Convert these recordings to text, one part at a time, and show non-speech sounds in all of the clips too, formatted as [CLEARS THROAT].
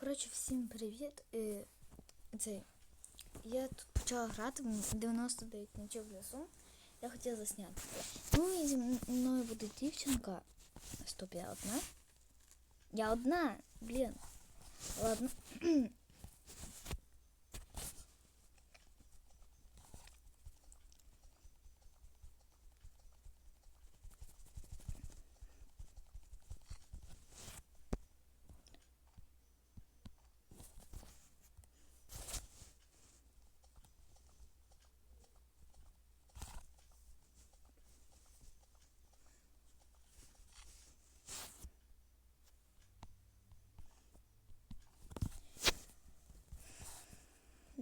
Коротше, всім привіт. І, цей, я тут почала грати в 99 ночів в лісу. Я хотіла засняти. Ну і зі мною буде дівчинка. Стоп, я одна. Я одна, блін. Ладно. [CLEARS THROAT]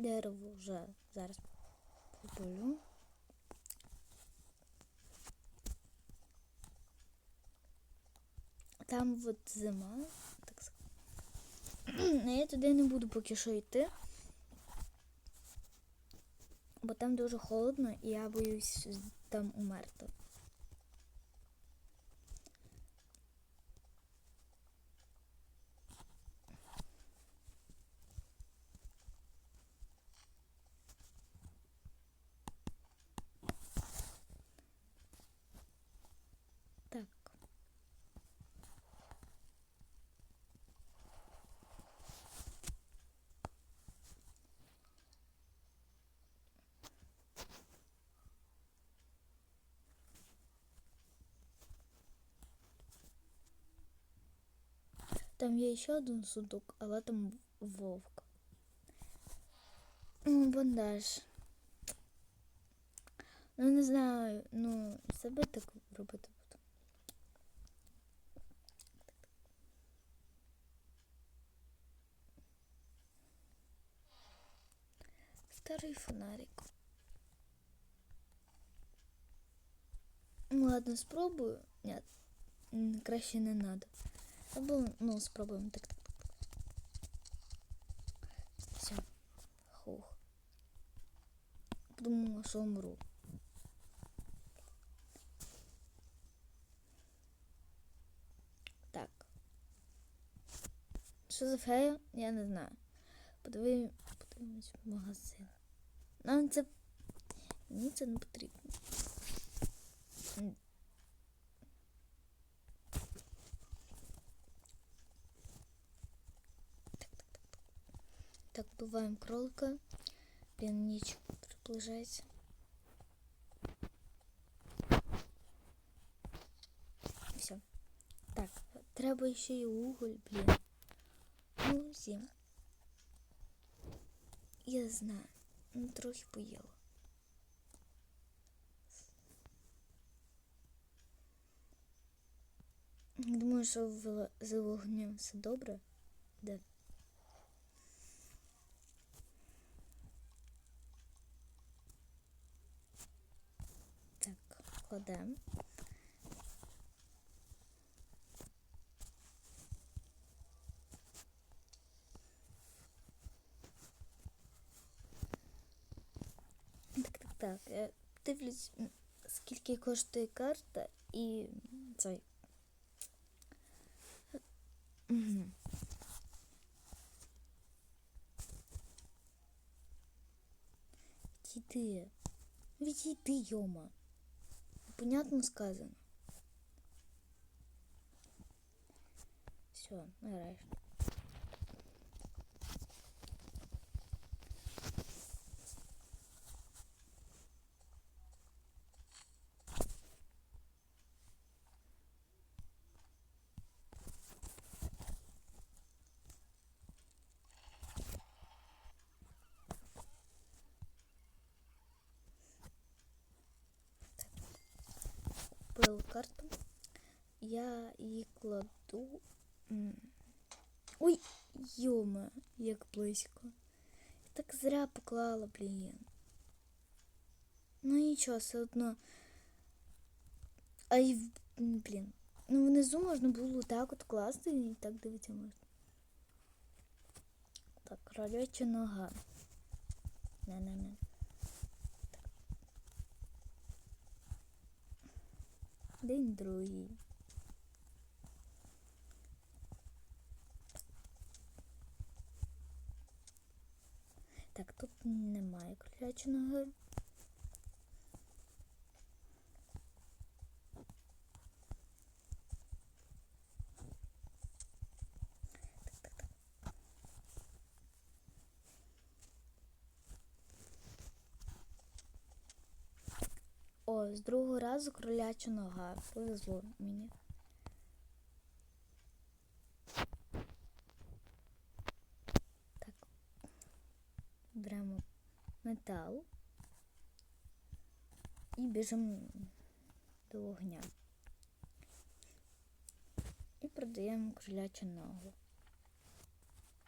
Дерево вже зараз попалю. Там от зима, так сказати. [CLEARS THROAT] Ну, я туди не буду поки що йти. Бо там дуже холодно і я боюсь там умерти. Там є ще один сундук, але там вовк. Ну, бандаж. Ну, не знаю, ну, себе так робити буду. Старий фонарик. Ладно, спробую. Нет, краще не надо. Або, ну, спробуємо. Так, так, так. Все. Хух. Думала, що умру. Так. Що за фея? Я не знаю. Подиви... Подивимось в магазин. Нам це. Мені це не потрібно. Так, буваємо кролика. Блін, ніч приближається. Все. Так, треба ще й уголь, блін. Ну, зім. Я знаю. Ну, трохи поїла. Думаю, що в- з вогнем все добре. Да. Кладемо. Так, так, так. Я дивлюсь, скільки коштує карта і цей. Відійди. Відійди, йома. Понятно сказано. Все, нарешті. Купила карту. Я її кладу. Ой, йома, як близько. Я так зря поклала, блін. Ну нічого, все одно. Ай, блін. Ну внизу можна було так от класти і так дивитися можна. Так, кроляча нога. Не-не-не. день другий. Так, тут немає кролячиного. З другого разу кроляча нога. Повезло мені. Так. Беремо метал і біжимо до вогня. І продаємо кролячу ногу.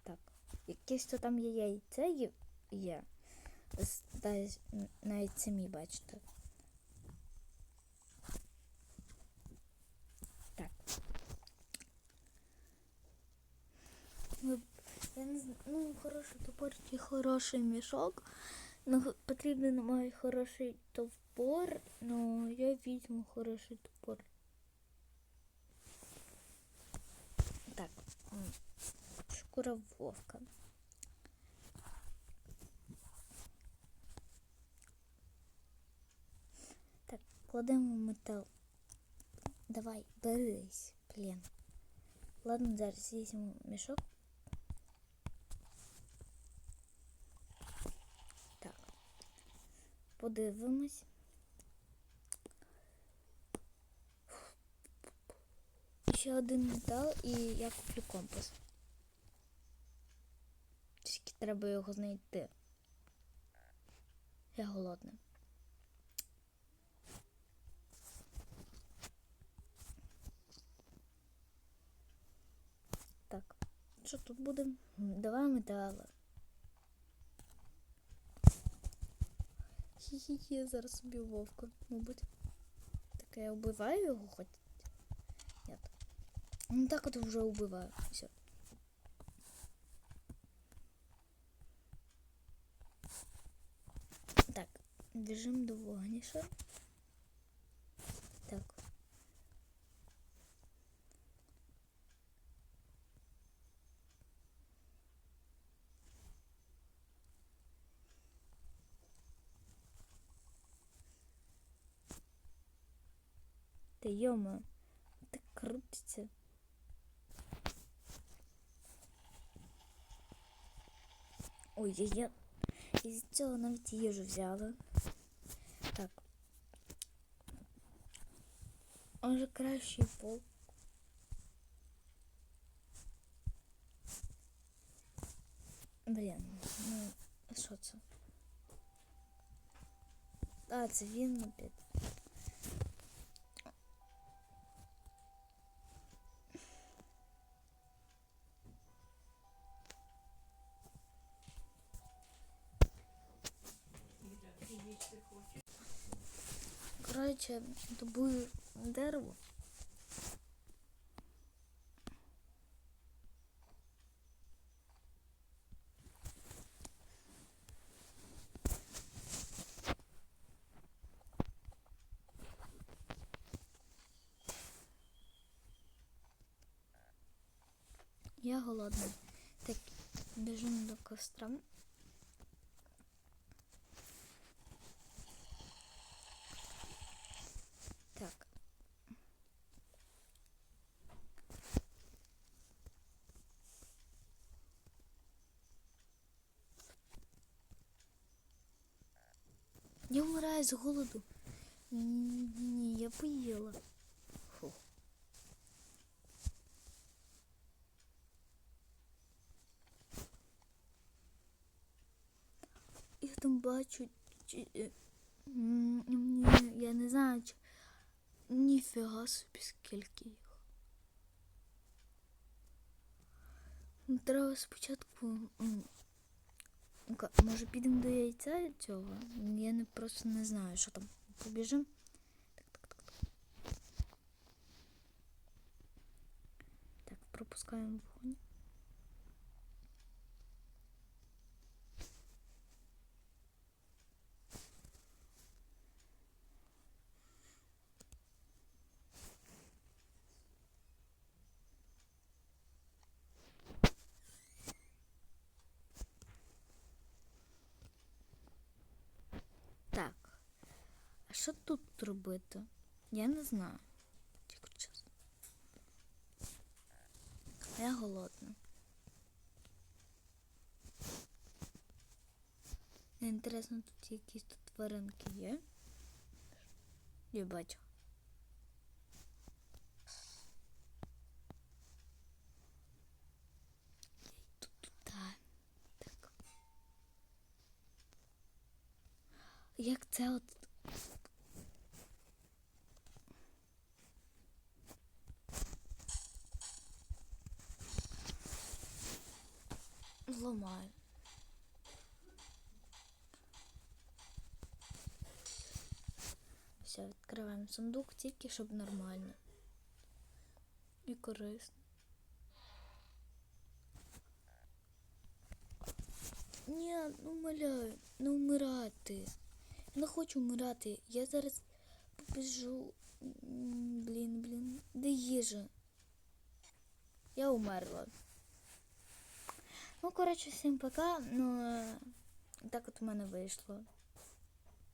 Так, якесь то там є яйце є- Навіть самі бачите. ну, хороший топор чи хороший мішок. Ну, х- потрібен має хороший топор, ну я візьму хороший топор. Так. м, Шкура вовка. Так, кладемо метал. Давай, берись, блін. Ладно, зараз візьму мішок. Подивимось. Ще один метал і я куплю компас. Тільки треба його знайти. Я голодна. Так, що тут буде? Давай метали. Хі-хі-хі, зараз собі вовка, мабуть. Так я вбиваю його хоч. Нет. Ну так от вже вбиваю. Все. Так, біжимо до вогніша. Та йома, так крутиться. Ой, я, я із цього навіть їжу взяла. Так. Може кращий пол. Блін, ну, а що це? А, це він опять. Коротше, добую дерево. Я голодна. Так, біжимо до костра. Так. Я вмираю з голоду. Ні, я поїла. Фу. Я там бачу. е, я не знаю, чи... Ніфіга собі скільки їх. Треба спочатку. Ну-ка, Може підемо до яйця цього? Я не просто не знаю, що там. Побіжимо. Так, так, так, так. Так, пропускаємо вогонь. Що тут робити? Я не знаю. Тільки. А Я голодна. Інтересно, тут якісь тут тваринки є. Я бачу. Як це от. Зламаю. Все, відкриваємо сундук тільки щоб нормально. І корисно. Ні, ну умоляю, не вмирати. Я не хочу вмирати. Я зараз побіжу. Блін, блін. Де їжа? Я умерла. Ну, коротше, всім пока. Ну, е, так от у мене вийшло.